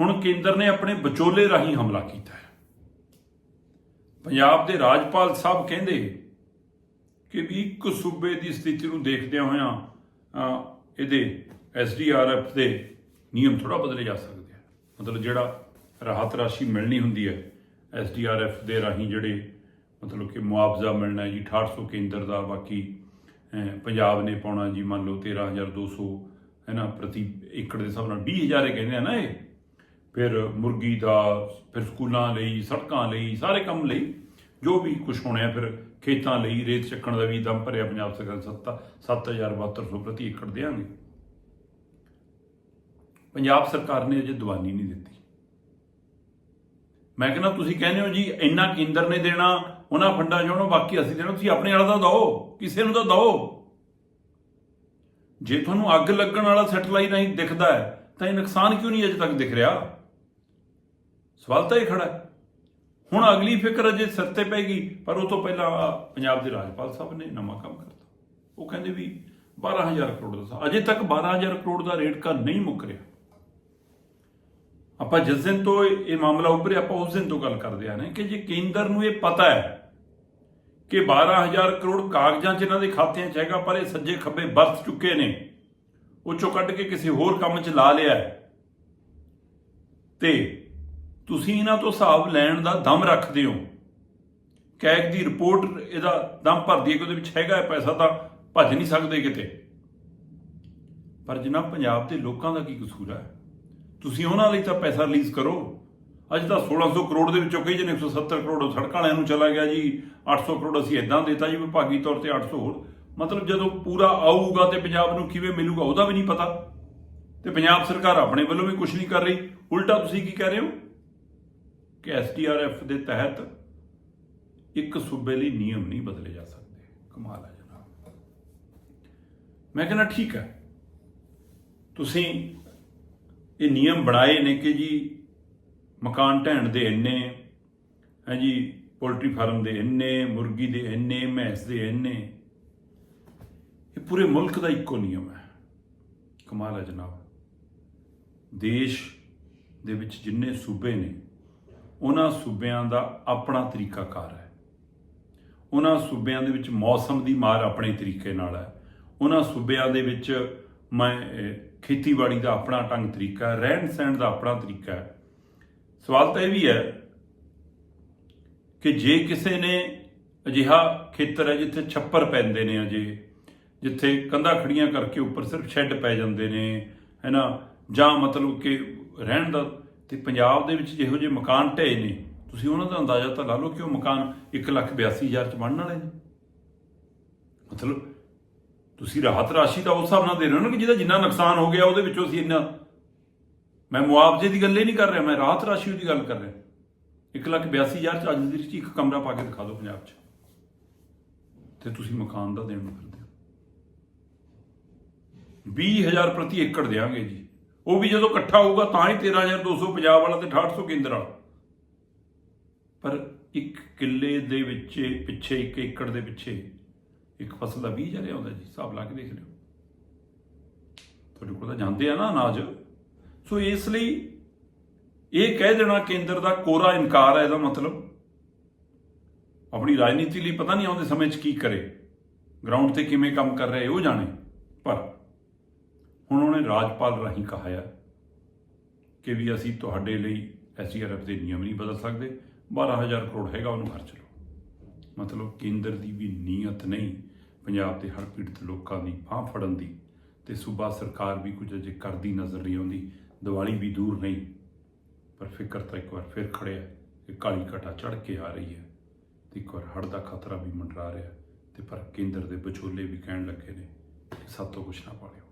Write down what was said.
ਹੁਣ ਕੇਂਦਰ ਨੇ ਆਪਣੇ ਵਿਚੋਲੇ ਰਾਹੀਂ ਹਮਲਾ ਕੀਤਾ ਹੈ। ਪੰਜਾਬ ਦੇ ਰਾਜਪਾਲ ਸਾਹਿਬ ਕਹਿੰਦੇ ਕਿ ਵੀ ਇੱਕ ਸੂਬੇ ਦੀ ਸਥਿਤੀ ਨੂੰ ਦੇਖਦਿਆਂ ਹੋਇਆਂ ਅਹ, ਇਹਦੇ ਐਸਡੀਆਰਐਫ ਦੇ ਨਿਯਮ ਥੋੜਾ ਬਦਲੇ ਜਾ ਸਕਦੇ ਆ। ਮਤਲਬ ਜਿਹੜਾ ਰਾਹਤ ਰਾਸ਼ੀ ਮਿਲਣੀ ਹੁੰਦੀ ਹੈ ਐਸਡੀਆਰਐਫ ਦੇ ਰਾਹੀਂ ਜਿਹੜੇ ਮਤਲਬ ਕਿ ਮੁਆਵਜ਼ਾ ਮਿਲਣਾ ਹੈ ਜੀ 6800 ਕੇਂਦਰ ਦਾ ਬਾਕੀ ਪੰਜਾਬ ਨੇ ਪਾਉਣਾ ਜੀ ਮੰਨ ਲਓ 13200 ਹੈ ਨਾ ਪ੍ਰਤੀ ਏਕੜ ਦੇ ਹਿਸਾਬ ਨਾਲ 20000 ਇਹ ਕਹਿੰਦੇ ਆ ਨਾ ਇਹ। ਫਿਰ ਮੁਰਗੀ ਦਾ, ਫਿਰ ਸਕੂਲਾਂ ਲਈ, ਸੜਕਾਂ ਲਈ, ਸਾਰੇ ਕੰਮ ਲਈ, ਜੋ ਵੀ ਕੁਝ ਹੋਣਾ ਫਿਰ ਖੇਤਾਂ ਲਈ ਰੇਤ ਚੱਕਣ ਦਾ ਵੀ ਦਮ ਭਰਿਆ ਪੰਜਾਬ ਸਰਕਾਰ ਸੱਤਾ 7200 ਪ੍ਰਤੀ ਏਕੜ ਦੇਾਂਗੇ ਪੰਜਾਬ ਸਰਕਾਰ ਨੇ ਅਜੇ ਦਵਾਨੀ ਨਹੀਂ ਦਿੱਤੀ। ਮੈਂ ਕਹਿੰਦਾ, ਤੁਸੀਂ ਕਹਿੰਦੇ ਹੋ ਜੀ, ਇੰਨਾ ਕੇਂਦਰ ਨੇ ਦੇਣਾ, ਉਹਨਾਂ ਫੰਡਾਂ ਚੋਂ ਬਾਕੀ ਅਸੀਂ ਦੇਣਾ, ਤੁਸੀਂ ਆਪਣੇ ਵਾਲਾ ਤਾਂ ਦਿਓ, ਕਿਸੇ ਨੂੰ ਤਾਂ ਦਿਓ। ਜੇ ਤੁਹਾਨੂੰ ਅੱਗ ਲੱਗਣ ਵਾਲਾ ਸੈਟਲਾਈਟ ਨਹੀਂ ਦਿਖਦਾ ਹੈ, ਤਾਂ ਇਹ ਨੁਕਸਾਨ ਕਿਉਂ ਨਹੀਂ ਅਜੇ ਤੱਕ ਦਿਖ ਰਿਹਾ? ਸਵਾਲ ਤਾਂ ਇਹ ਖੜਾ ਹੈ। ਹੁਣ ਅਗਲੀ ਫਿਕਰ ਅਜੇ ਸਿਰ ਤੇ ਪੈਗੀ ਪਰ ਉਹ ਤੋਂ ਪਹਿਲਾਂ ਪੰਜਾਬ ਦੇ ਰਾਜਪਾਲ ਸਾਹਿਬ ਨੇ ਨਵਾਂ ਕੰਮ ਕਰਤਾ। ਉਹ ਕਹਿੰਦੇ ਵੀ 12000 ਕਰੋੜ ਦਾ ਅਜੇ ਤੱਕ 12000 ਕਰੋੜ ਦਾ ਰੇਟ ਕਾ ਨਹੀਂ ਮੁੱਕ ਰਿਹਾ। ਆਪਾਂ ਜਿਸ ਦਿਨ ਤੋਂ ਇਹ ਮਾਮਲਾ ਉੱਭਰਿਆ, ਆਪਾਂ ਉਸ ਦਿਨ ਤੋਂ ਗੱਲ ਕਰਦੇ ਆ ਨੇ ਕਿ ਜੇ ਕੇਂਦਰ ਨੂੰ ਇਹ ਪਤਾ ਹੈ ਕਿ 12000 ਕਰੋੜ ਕਾਗਜ਼ਾਂ 'ਚ ਇਹਨਾਂ ਦੇ ਖਾਤਿਆਂ 'ਚ ਹੈਗਾ, ਪਰ ਇਹ ਸੱਜੇ ਖੱਬੇ ਵਰਤ ਚੁੱਕੇ ਨੇ, ਉਹ ਚੋਂ ਕੱਢ ਕੇ ਕਿਸੇ ਹੋਰ ਕੰਮ 'ਚ ਲਾ ਲਿਆ ਹੈ। ਤੇ ਤੁਸੀਂ ਇਹਨਾਂ ਤੋਂ ਹਿਸਾਬ ਲੈਣ ਦਾ ਦਮ ਰੱਖਦੇ ਹੋ। ਕੈਗ ਦੀ ਰਿਪੋਰਟ ਇਹਦਾ ਦਮ ਭਰਦੀ ਹੈ ਕਿ ਉਹਦੇ ਵਿੱਚ ਹੈਗਾ ਪੈਸਾ ਤਾਂ ਭੱਜ ਨਹੀਂ ਸਕਦੇ ਕਿਤੇ। ਪਰ ਜਨਾਬ, ਪੰਜਾਬ ਦੇ ਲੋਕਾਂ ਦਾ ਕੀ ਕਸੂਰ ਹੈ? ਤੁਸੀਂ ਉਹਨਾਂ ਲਈ ਤਾਂ ਪੈਸਾ ਰਿਲੀਜ਼ ਕਰੋ। ਅੱਜ ਤਾਂ 1600 ਕਰੋੜ ਦੇ ਵਿੱਚੋਂ ਕਹੀ ਜਨੇ 170 ਕਰੋੜ ਸੜਕਾਂ ਵਾਲਿਆਂ ਨੂੰ ਚਲਾ ਗਿਆ ਜੀ 800 ਕਰੋੜ ਅਸੀਂ ਇਦਾਂ ਦੇਤਾ ਜੀ, ਵਿਭਾਗੀ ਤੌਰ ਤੇ 800 ਹੋਰ। ਮਤਲਬ ਜਦੋਂ ਪੂਰਾ ਆਊਗਾ ਤੇ ਪੰਜਾਬ ਨੂੰ ਕਿਵੇਂ ਮਿਲੂਗਾ ਉਹਦਾ ਵੀ ਨਹੀਂ ਪਤਾ। ਤੇ ਪੰਜਾਬ ਸਰਕਾਰ ਆਪਣੇ ਵੱਲੋਂ ਵੀ ਕੁਝ ਨਹੀਂ ਕਰ ਰਹੀ। ਉਲਟਾ ਤੁਸੀਂ ਕੀ ਕਹਿ ਰਹੇ ਹੋ? ਕਿ ਐਸਟੀਆਰਐਫ ਦੇ ਤਹਿਤ ਇੱਕ ਸੂਬੇ ਲਈ ਨਿਯਮ ਨਹੀਂ ਬਦਲੇ ਜਾ ਸਕਦੇ। ਕਮਾਲ ਹੈ ਜਨਾਬ। ਮੈਂ ਕਹਿੰਦਾ ਠੀਕ ਹੈ। ਤੁਸੀਂ ਇਹ ਨਿਯਮ ਬਣਾਏ ਨੇ ਕਿ ਜੀ ਮਕਾਨ ਢਹਿਣ ਦੇ ਇੰਨੇ, ਹੈ ਜੀ, ਪੋਲਟਰੀ ਫਾਰਮ ਦੇ ਇੰਨੇ, ਮੁਰਗੀ ਦੇ ਇੰਨੇ, ਮੈਂਸ ਦੇ ਇੰਨੇ, ਇਹ ਪੂਰੇ ਮੁਲਕ ਦਾ ਇੱਕੋ ਨਿਯਮ ਹੈ। ਕਮਾਲ ਹੈ ਜਨਾਬ। ਦੇਸ਼ ਦੇ ਵਿੱਚ ਜਿੰਨੇ ਸੂਬੇ ਨੇ ਉਹਨਾਂ ਸੂਬਿਆਂ ਦਾ ਆਪਣਾ ਤਰੀਕਾਕਾਰ ਹੈ। ਉਹਨਾਂ ਸੂਬਿਆਂ ਦੇ ਵਿੱਚ ਮੌਸਮ ਦੀ ਮਾਰ ਆਪਣੇ ਤਰੀਕੇ ਨਾਲ ਹੈ। ਉਹਨਾਂ ਸੂਬਿਆਂ ਦੇ ਵਿੱਚ ਮੈਂ ਖੇਤੀਬਾੜੀ ਦਾ ਆਪਣਾ ਢੰਗ ਤਰੀਕਾ ਹੈ, ਰਹਿਣ ਸਹਿਣ ਦਾ ਆਪਣਾ ਤਰੀਕਾ ਹੈ। ਸਵਾਲ ਤਾਂ ਇਹ ਵੀ ਹੈ ਕਿ ਜੇ ਕਿਸੇ ਨੇ ਅਜਿਹਾ ਖੇਤਰ ਹੈ ਜਿੱਥੇ ਛੱਪਰ ਪੈਂਦੇ ਨੇ ਅਜੇ, ਜਿੱਥੇ ਕੰਧਾਂ ਖੜੀਆਂ ਕਰਕੇ ਉੱਪਰ ਸਿਰਫ ਸ਼ੈੱਡ ਪੈ ਜਾਂਦੇ ਨੇ ਹੈਨਾ ਜਾਂ ਮਤਲਬ ਕਿ ਰਹਿਣ ਦਾ ਤੇ ਪੰਜਾਬ ਦੇ ਵਿੱਚ ਜਿਹੋ ਜਿਹੇ ਮਕਾਨ ਢਏ ਨੇ, ਤੁਸੀਂ ਉਹਨਾਂ ਦਾ ਅੰਦਾਜ਼ਾ ਤਾਂ ਲਾ ਲਓ ਕਿ ਉਹ ਮਕਾਨ 182000 ਚ ਬਣਨ ਵਾਲੇ ਨੇ। ਮਤਲਬ ਤੁਸੀਂ ਰਾਹਤ ਰਾਸ਼ੀ ਦਾ ਉਸ ਹਿਸਾਬ ਨਾਲ ਦੇ ਰਹੇ ਹੋ ਨਾ ਕਿ ਜਿਹਦਾ ਜਿੰਨਾ ਨੁਕਸਾਨ ਹੋ ਗਿਆ ਉਹਦੇ ਵਿੱਚੋਂ ਅਸੀਂ ਇੰਨਾ ਮੈਂ ਮੁਆਵਜ਼ੇ ਦੀ ਗੱਲ ਹੀ ਨਹੀਂ ਕਰ ਰਿਹਾ, ਮੈਂ ਰਾਹਤ ਰਾਸ਼ੀ ਦੀ ਗੱਲ ਕਰ ਰਿਹਾ। 182000 ਚ ਅੱਜ ਦੀ ਵਿੱਚ ਇੱਕ ਕਮਰਾ ਪਾ ਕੇ ਦਿਖਾ ਦਿਓ ਪੰਜਾਬ 'ਚ। ਤੇ ਤੁਸੀਂ ਮਕਾਨ ਦਾ ਦੇਣ ਨੂੰ ਫਿਰਦੇ ਹੋ। 20000 ਪ੍ਰਤੀ ਏਕੜ ਦੇਾਂਗੇ ਜੀ। ਉਹ ਵੀ ਜਦੋਂ ਇਕੱਠਾ ਹੋਊਗਾ ਤਾਂ ਹੀ 13200 ਪੰਜਾਬ ਵਾਲਾ ਤੇ 6800 ਕੇਂਦਰ ਵਾਲਾ। ਪਰ ਇੱਕ ਕਿੱਲੇ ਦੇ ਵਿੱਚ, ਪਿੱਛੇ ਇੱਕ ਏਕੜ ਦੇ ਪਿੱਛੇ ਇੱਕ ਫਸਲ ਦਾ 20000 ਆਉਂਦਾ ਜੀ, ਹਿਸਾਬ ਲਾ ਕੇ ਦੇਖ ਲਿਓ। ਤੁਹਾਡੇ ਕੋਲ ਤਾਂ ਜਾਂਦੇ ਆ ਨਾ ਅਨਾਜ। ਸੋ ਇਸ ਲਈ ਇਹ ਕਹਿ ਦੇਣਾ ਕੇਂਦਰ ਦਾ ਕੋਰਾ ਇਨਕਾਰ ਹੈ ਇਹਦਾ ਮਤਲਬ। ਆਪਣੀ ਰਾਜਨੀਤੀ ਲਈ ਪਤਾ ਨਹੀਂ ਆਉਂਦੇ ਸਮੇਂ 'ਚ ਕੀ ਕਰੇ। ਗਰਾਊਂਡ ਤੇ ਕਿਵੇਂ ਕੰਮ ਕਰ ਰਿਹਾ ਉਹ ਜਾਣੇ। ਪਰ ਹੁਣ ਉਹਨੇ ਰਾਜਪਾਲ ਰਾਹੀਂ ਕਹਾ ਹੈ ਕਿ ਵੀ ਅਸੀਂ ਤੁਹਾਡੇ ਲਈ ਐਸਡੀਆਰਐਫ ਦੇ ਨਿਯਮ ਨਹੀਂ ਬਦਲ ਸਕਦੇ 12000 ਕਰੋੜ ਹੈਗਾ, ਉਹਨੂੰ ਖਰਚ ਲਓ ਮਤਲਬ ਕੇਂਦਰ ਦੀ ਵੀ ਨੀਅਤ ਨਹੀਂ, ਪੰਜਾਬ ਦੇ ਹੜ੍ਹ ਪੀੜਤ ਲੋਕਾਂ ਦੀ ਬਾਂਹ ਫੜਨ ਦੀ ਤੇ ਸੂਬਾ ਸਰਕਾਰ ਵੀ ਕੁਝ ਅਜੇ ਕਰਦੀ ਨਜ਼ਰ ਨਹੀਂ ਆਉਂਦੀ, ਦੀਵਾਲੀ ਵੀ ਦੂਰ ਨਹੀਂ। ਪਰ ਫਿਕਰ ਤਾਂ ਇੱਕ ਵਾਰ ਫਿਰ ਖੜਿਆ ਕਿ ਕਾਲੀ ਘਟਾ ਚੜ ਕੇ ਆ ਰਹੀ ਹੈ ਤੇ ਇੱਕ ਵਾਰ ਹੜ੍ਹ ਦਾ ਖਤਰਾ ਵੀ ਮੰਡਰਾ ਰਿਹਾ ਤੇ ਪਰ ਕੇਂਦਰ ਦੇ ਵਿਚੋਲੇ ਵੀ ਕਹਿਣ ਲੱਗੇ ਨੇ ਕਿ ਸਾਤੋਂ ਕੁਛ ਨਾ ਪਾਲਿਓ।